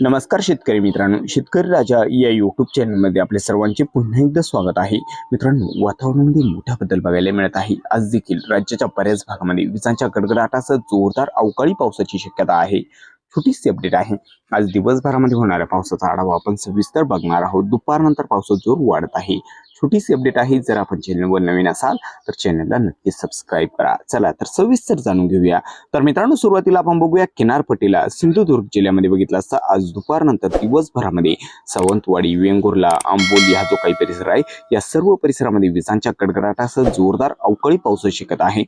नमस्कार शेतकरी मित्रांनो शेतकरी राजा या यूट्यूब चॅनलमध्ये आपले सर्वांचे पुन्हा एकदा स्वागत आहे. मित्रांनो वातावरणामध्ये मोठा बदल बघायला मिळत आहे. आज देखील राज्याच्या बऱ्याच भागामध्ये विजांच्या गडगडाटासह जोरदार अवकाळी पावसाची शक्यता आहे. छोटीशी अपडेट आहे. आज दिवसभरामध्ये होणाऱ्या पावसाचा आढावा आपण सविस्तर बघणार आहोत. दुपारनंतर पावसाचा जोर वाढत आहे. छोटीशी अपडेट आहे. जर आपण चॅनलवर नवीन असाल तर चॅनलला नक्की सबस्क्राईब करा. चला तर सविस्तर जाणून घेऊया. तर मित्रांनो सुरुवातीला आपण बघूया किनारपट्टीला. सिंधुदुर्ग जिल्ह्यामध्ये बघितलं असता आज दुपारनंतर दिवसभरामध्ये सावंतवाडी वेंगुर्ला आंबोली हा जो काही परिसर आहे या सर्व परिसरामध्ये विजांच्या कडकडाटासह जोरदार अवकाळी पाऊस शिकत आहे.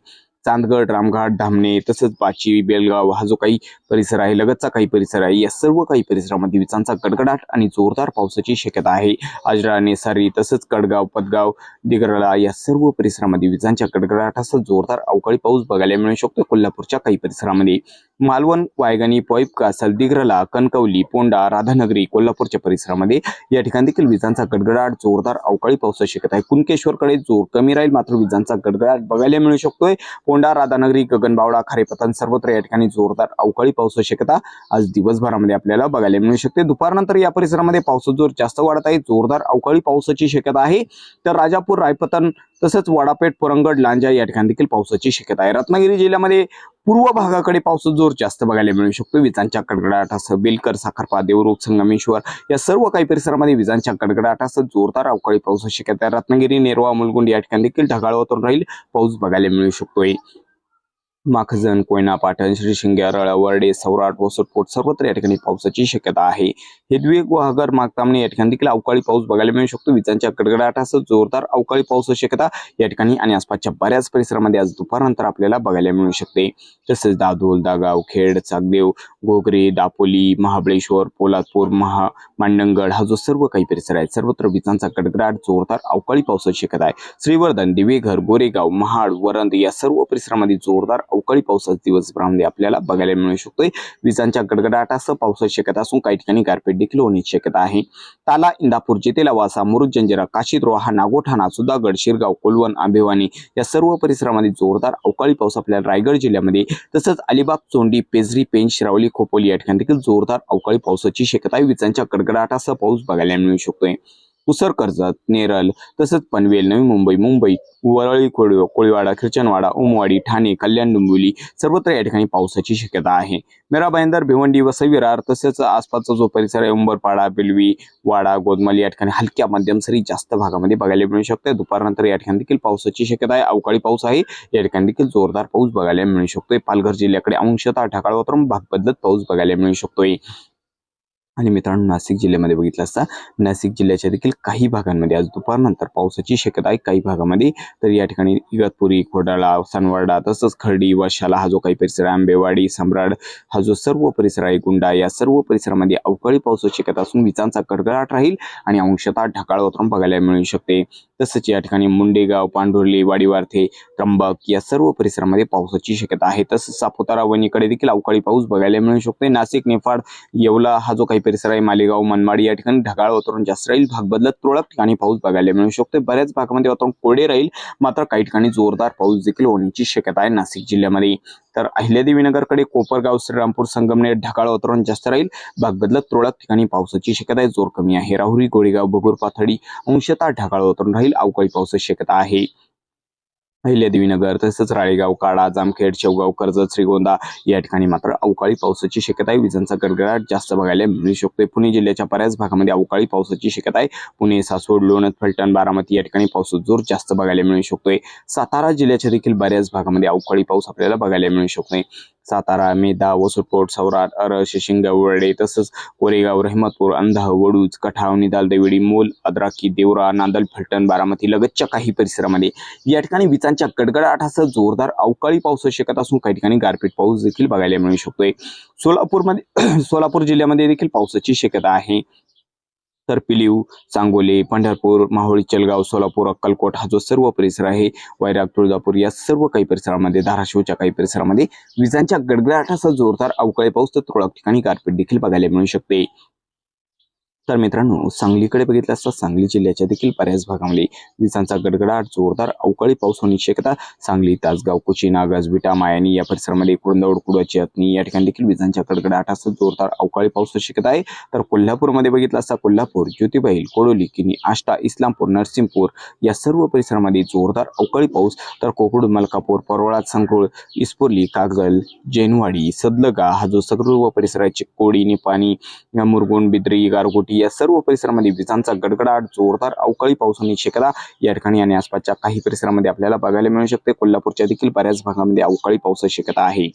चांदगड रामघाट धामणे तसंच पाची बेलगाव हा जो काही परिसर आहे लगतचा काही परिसर आहे या सर्व काही परिसरामध्ये विजांचा गडगडाट आणि जोरदार पावसाची शक्यता आहे. आजरा नेसारी तसंच कडगाव पदगाव दिगरला या सर्व परिसरामध्ये विजांच्या गडगडाटासह जोरदार अवकाळी पाऊस बघायला मिळू शकतो. कोल्हापूरच्या काही परिसरामध्ये मालवण वायगणी पॉईपका सलदिग्रला कणकवली पोंडा राधानगरी कोल्हापूरच्या परिसरामध्ये या ठिकाणी देखील विजांचा गडगडाट जोरदार अवकाळी पावसाची शक्यता आहे. कुणकेश्वरकडे जोर कमी राहील मात्र विजांचा गडगडाट बघायला मिळू शकतोय. पोंडा राधानगरी गगनबावडा खारेपतन सर्वत्र या ठिकाणी जोरदार अवकाळी पावसाची शक्यता आज दिवसभरामध्ये आपल्याला बघायला मिळू शकते. दुपारनंतर या परिसरामध्ये पावसाचा जोर जास्त वाढत आहे. जोरदार अवकाळी पावसाची शक्यता आहे. तर राजापूर रायपतन तसंच वडापेठ पुरंगड लांजा या ठिकाणी देखील पावसाची शक्यता आहे. रत्नागिरी जिल्ह्यामध्ये पूर्व भागाकडे पावसाचा जोर जास्त बघायला मिळू शकतो. विजांच्या कडकडाटासह बेलकर साखरपा देवरूख संगमेश्वर या सर्व काही परिसरामध्ये विजांच्या कडकडाटासह जोरदार अवकाळी पावसाची शक्यता आहे. रत्नागिरी नेरवा मुलगुंड या ठिकाणी देखील ढगाळ वातावरण राहील. पाऊस बघायला मिळू शकतोय. माखजन कोयना पाटण श्रीशिंग्या रळावर्डे सौराट वसटपोट सर्वत्र या ठिकाणी पावसाची शक्यता आहे. हेदवेग वाघर मागतामने या ठिकाणी देखील अवकाळी पाऊस बघायला मिळू शकतो. विजांच्या गडगडाटासह जोरदार अवकाळी पावसाची शक्यता या ठिकाणी आणि आसपासच्या बऱ्याच परिसरामध्ये आज दुपारनंतर आपल्याला बघायला मिळू शकते. तसेच दादोल दागाव खेड चाकदेव गोगरे दापोली महाबळेश्वर पोलादपूर महा मांडणगड हा जो सर्व काही परिसर आहे सर्वत्र विजांचा गडगडाट जोरदार अवकाळी पावसाची शक्यता आहे. श्रीवर्धन दिवेघर गोरेगाव महाड वरंद या सर्व परिसरामध्ये जोरदार अवकाळी पावसाच दिवसभरामध्ये आपल्याला बघायला मिळू शकतोय. विजांच्या गडगडाटासह पावसाची शक्यता असून काही ठिकाणी गारपीट देखील होण्याची शक्यता आहे. ताला इंदापूर जेतेला वासा मुरुड जंजिरा काशीद्रोहा नागोठाणा सुधागड शिरगाव कोलवण आंबेवानी या सर्व परिसरामध्ये जोरदार अवकाळी पाऊस आपल्याला रायगड जिल्ह्यामध्ये तसंच अलिबाग चोंडी पेजरी पेन शिरावली खोपोली या ठिकाणी देखील जोरदार अवकाळी पावसाची शक्यता आहे. विजांच्या गडगडाटासह पाऊस बघायला मिळू शकतोय. पुसर कर्जत नेरल तसंच पनवेल नवी मुंबई मुंबई वरळी कोळी कोळीवाडा खिरचनवाडा उमवाडी ठाणे कल्याण डोंबिवली सर्वत्र या ठिकाणी पावसाची शक्यता आहे. मेरा भाईंदर भिवंडी व सविरार तसेच आसपासचा जो परिसर आहे उंबरपाडा बिलवी वाडा गोदमली या ठिकाणी हलक्या मध्यम सरी जास्त भागामध्ये बघायला मिळू शकते दुपारनंतर या ठिकाणी देखील पावसाची शक्यता आहे. अवकाळी पाऊस आहे. या ठिकाणी देखील जोरदार पाऊस बघायला मिळू शकतोय. पालघर जिल्ह्याकडे अंशतः ढगाळ वातावरण भाग बदलत पाऊस बघायला मिळू शकतोय. आणि मित्रांनो नाशिक जिल्ह्यामध्ये बघितलं असता नाशिक जिल्ह्याच्या देखील काही भागांमध्ये आज दुपारनंतर पावसाची शक्यता आहे. काही भागामध्ये तर या ठिकाणी इगतपुरी खोडाळा सनवाडा तसंच खर्डी वशाला हा जो काही परिसर आहे आंबेवाडी सम्राट हा जो सर्व परिसर आहे गुंडा या सर्व परिसरामध्ये अवकाळी पावसाची शक्यता असून विजांचा कडकडाट राहील आणि अंशतः ढकाळ वातावरण बघायला मिळू शकते. तसंच या ठिकाणी मुंडेगाव पांढुर्ली वाडीवार्थे त्र्यंबक या सर्व परिसरामध्ये पावसाची शक्यता आहे. तसंच सापुतारा वणीकडे देखील अवकाळी पाऊस बघायला मिळू शकते नाशिक निफाड येवला हा जो काही परिसर आहे मालेगाव मनमाड या ठिकाणी ढगाळ वातावरण जास्त राहील. भाग बदलत तुरळक ठिकाणी पाऊस बघायला मिळू शकतो बऱ्याच भागामध्ये वातावरण कोरडे राहील. मात्र काही ठिकाणी जोरदार पाऊस देखील होण्याची शक्यता आहे नाशिक जिल्ह्यामध्ये. तर अहिल्यादेवीनगरकडे कोपरगाव श्रीरामपूर संगमनेर ढगाळ वातावरण जास्त राहील. भाग बदलत तुरळक ठिकाणी पावसाची शक्यता आहे. जोर कमी आहे. राहुरी गोळेगाव बगूर पाथडी अंशतः ढगाळ वातावरण राहील. अवकाळी पावसाची शक्यता आहे. अहिल्यादेवीनगर तसंच राळेगाव काडा जामखेड शेवगाव कर्जत श्रीगोंदा या ठिकाणी मात्र अवकाळी पावसाची शक्यता आहे. विजांचा गडगडाट जास्त बघायला मिळू शकतोय. पुणे जिल्ह्याच्या बऱ्याच भागामध्ये अवकाळी पावसाची शक्यता आहे. पुणे सासवड लोणत फलटण बारामती या ठिकाणी पावसाचा जोर जास्त बघायला मिळू शकतोय. सातारा जिल्ह्याच्या देखील बऱ्याच भागामध्ये अवकाळी पाऊस आपल्याला बघायला मिळू शकतोय. सातारा मेधा वसुटपोट सौराट अरश शिंगवडे तसंच कोरेगाव रहमतपूर अंधाह वडूज कठाव निदाल देवडी मोल अद्राकी देवरा नांदल फलटण बारामती लगतच्या काही परिसरामध्ये या ठिकाणी विजांच्या गडगडाटासह जोरदार अवकाळी पाऊस शकत असून काही ठिकाणी गारपीट पाऊस देखील बघायला मिळू शकतोय. सोलापूरमध्ये सोलापूर जिल्ह्यामध्ये देखील पावसाची शक्यता आहे. तर पिलीव सांगोली पंढरपूर माहुळी चलगाव सोलापूर अक्कलकोट हा जो सर्व परिसर आहे वैराग तुळजापूर या सर्व काही परिसरामध्ये धाराशिवच्या काही परिसरामध्ये विजांच्या गडगडाटासह जोरदार अवकाळी पाऊस तर तुरळक ठिकाणी गारपीट देखील बघायला मिळू शकते. तर मित्रांनो सांगलीकडे बघितलं असता सांगली जिल्ह्याच्या देखील बऱ्याच भागामध्ये विजांचा गडगडाट जोरदार अवकाळी पाऊस होण्याची शक्यता सांगली तासगाव कुचिना गजबिटा मायानी या परिसरामध्ये कुडंदवड कुडाची अतनी या ठिकाणी देखील विजांच्या गडगडाटासह जोरदार अवकाळी पाऊस शक्यता आहे. तर कोल्हापूरमध्ये बघितलं असता कोल्हापूर ज्योतिबाईल कोडोली किनी आष्टा इस्लामपूर नरसिंहपूर या सर्व परिसरामध्ये जोरदार अवकाळी पाऊस. तर कोकुड मलकापूर परवळा संकुळ इस्पोर्ली कागल जैनवाडी सदलगा हा जो सगळ परिसराचे कोळीनी निपाणी मुरगुण बिद्री गारगोटी या सर्व परिसरामध्ये विजांचा गडगडाट जोरदार अवकाळी पावसाने होण्याची या ठिकाणी आणि आसपासच्या काही परिसरामध्ये आपल्याला बघायला मिळू शकते. कोल्हापूरच्या देखील बऱ्याच भागामध्ये अवकाळी पावसाची शक्यता आहे.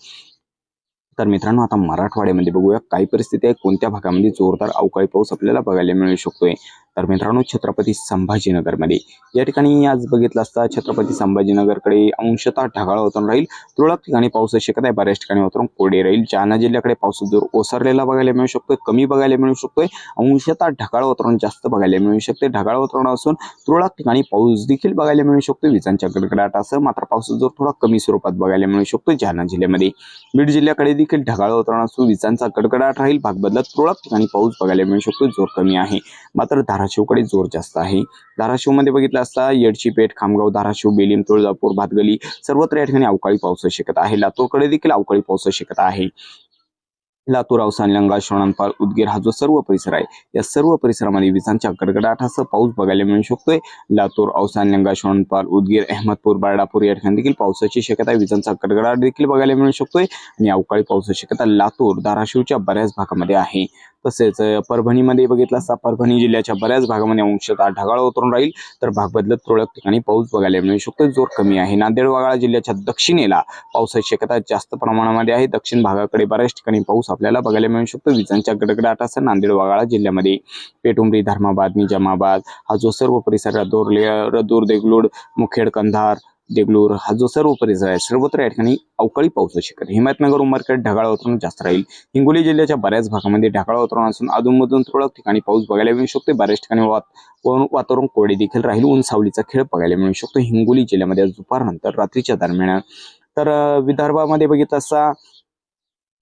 तर मित्रांनो आता मराठवाड्यामध्ये बघूया काय परिस्थिती आहे. कोणत्या भागामध्ये जोरदार अवकाळी पाऊस आपल्याला बघायला मिळू शकतोय? तर मित्रांनो छत्रपती संभाजीनगरमध्ये. या ठिकाणी आज बघितलं असता छत्रपती संभाजीनगरकडे अंशतः ढगाळ वातावरण राहील. तुरळक ठिकाणी पाऊस शक्यता आहे. बऱ्याच ठिकाणी वातावरण कोरडे राहील. जालना जिल्ह्याकडे पाऊस जोर ओसरलेला बघायला मिळू शकतोय. कमी बघायला मिळू शकतोय. अंशतः ढगाळ वातावरण जास्त बघायला मिळू शकते. ढगाळ वातावरण असून तुरळक ठिकाणी पाऊस देखील बघायला मिळू शकतो विजांच्या गडगडाटासह मात्र पावसाचा जोर थोडा कमी स्वरूपात बघायला मिळू शकतो जालना जिल्ह्यामध्ये. बीड जिल्ह्याकडे देखील ढगाळ वातावरण असून विजांचा गडगडाट राहील. भाग बदलत तुरळक ठिकाणी पाऊस बघायला मिळू शकतो जोर कमी आहे. मात्र धाराशिवकडे जोर जास्त आहे. धाराशिवमध्ये बघितलं असता येडची पेठ खामगाव धाराशिव बेलीम तुळजापूर भातगली सर्वत्र या ठिकाणी अवकाळी पावसाची शक्यता आहे. लातूरकडे देखील अवकाळी पावसाची शक्यता आहे. लातूर अवसान लंगा शोणनपाल उदगीर हा जो सर्व परिसर आहे या सर्व परिसरामध्ये विजांच्या गडगडाटासह पाऊस बघायला मिळू शकतोय. लातूर अवसान लंगा शोणनपाल उदगीर अहमदपूर बारडापूर या ठिकाणी देखील पावसाची शक्यता आहे. विजांचा गडगडाट देखील बघायला मिळू शकतोय आणि अवकाळी पावसाची शक्यता लातूर धाराशिवच्या बऱ्याच भागामध्ये आहे. तसेच परभणीमध्ये बघितलं असता परभणी जिल्ह्याच्या बऱ्याच भागामध्ये अंशतः ढगाळ उतरून राहील. तर भाग बदलत तुरळक ठिकाणी पाऊस बघायला मिळू शकतो. जोर कमी आहे. नांदेड वगळा जिल्ह्याच्या दक्षिणेला पावसाची शक्यता जास्त प्रमाणामध्ये आहे. दक्षिण भागाकडे बऱ्याच ठिकाणी पाऊस आपल्याला बघायला मिळू शकतो. विजांच्या गडगडाटासह नांदेड वगळा जिल्ह्यामध्ये पेटुंबरी धर्माबाद निजामाबाद हा जो सर्व परिसर दोरले रदूर देगलूड मुखेड कंधार देगलूर हा जो सर्व परिसर आहे सर्वत्र या ठिकाणी अवकाळी पाऊस शक्यता हिमायतनगर उमरखेड ढगाळ वातावरण जास्त राहील. हिंगोली जिल्ह्याच्या बऱ्याच भागामध्ये ढगाळ वातावरण असून अधूनमधून तुरळक ठिकाणी पाऊस बघायला मिळू शकतो. बऱ्याच ठिकाणी वातावरण कोरडे देखील राहील. ऊन सावलीचा खेळ बघायला मिळू शकतो. हिंगोली जिल्ह्यामध्ये आज दुपारनंतर रात्रीच्या दरम्यान. तर विदर्भामध्ये बघितलं असता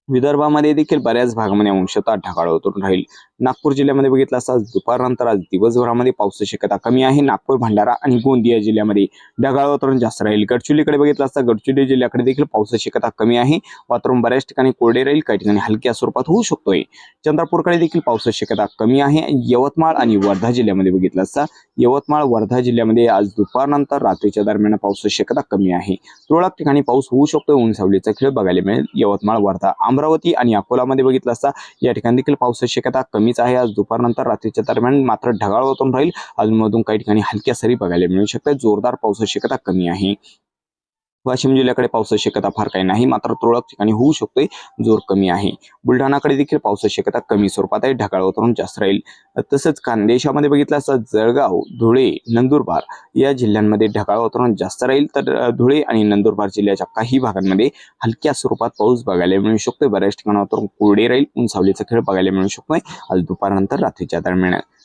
विदर्भामध्ये देखील बऱ्याच भागामध्ये अंशतः ढगाळ वातावरण राहील. नागपूर जिल्ह्यामध्ये बघितलं असता दुपारनंतर आज दिवसभरामध्ये पावसाची शक्यता कमी आहे. नागपूर भंडारा आणि गोंदिया जिल्ह्यामध्ये ढगाळ वातावरण जास्त राहील. गडचिरोलीकडे बघितलं असता गडचिरोली जिल्ह्याकडे देखील पावसाची शक्यता कमी आहे. वातावरण बऱ्याच ठिकाणी कोरडे राहील. काही ठिकाणी हलक्या स्वरूपात होऊ शकतोय. चंद्रपूरकडे देखील पावसाची शक्यता कमी आहे. यवतमाळ आणि वर्धा जिल्ह्यामध्ये बघितलं असता यवतमाळ वर्धा जिल्ह्यामध्ये आज दुपारनंतर रात्रीच्या दरम्यान पावसाची शक्यता कमी आहे. तुरळक ठिकाणी पाऊस होऊ शकतो उंचावलीचा खेळ बघायला मिळेल. यवतमाळ वर्धा अमरावती आणि अकोलामध्ये बघितलं असता या ठिकाणी देखील पावसाची शक्यता कमी कमीच आहे. आज दुपारनंतर रात्रीच्या दरम्यान मात्र ढगाळ होतून राहील. अजूनमधून काही ठिकाणी हलक्या सरी बघायला मिळू शकतात. जोरदार पावसाची शक्यता कमी आहे. वाशिम जिल्ह्याकडे म्हणजे पावसाची शक्यता फार काही नाही. मात्र तुरळक ठिकाणी होऊ शकतोय जोर कमी आहे. बुलढाणाकडे देखील पावसाची शक्यता कमी स्वरूपात आहे ढगाळ वातावरण जास्त राहील. तसंच खानदेशामध्ये बघितलं असता जळगाव धुळे नंदुरबार या जिल्ह्यांमध्ये ढगाळ वातावरण जास्त राहील. तर धुळे आणि नंदुरबार जिल्ह्याच्या काही भागांमध्ये हलक्या स्वरूपात पाऊस बघायला मिळू शकतोय. बऱ्याच ठिकाणी वातावरण कोरडे राहील. उंचावलीचा खेळ बघायला मिळू शकतोय. आज दुपारनंतर रात्रीच्या दरम्यान.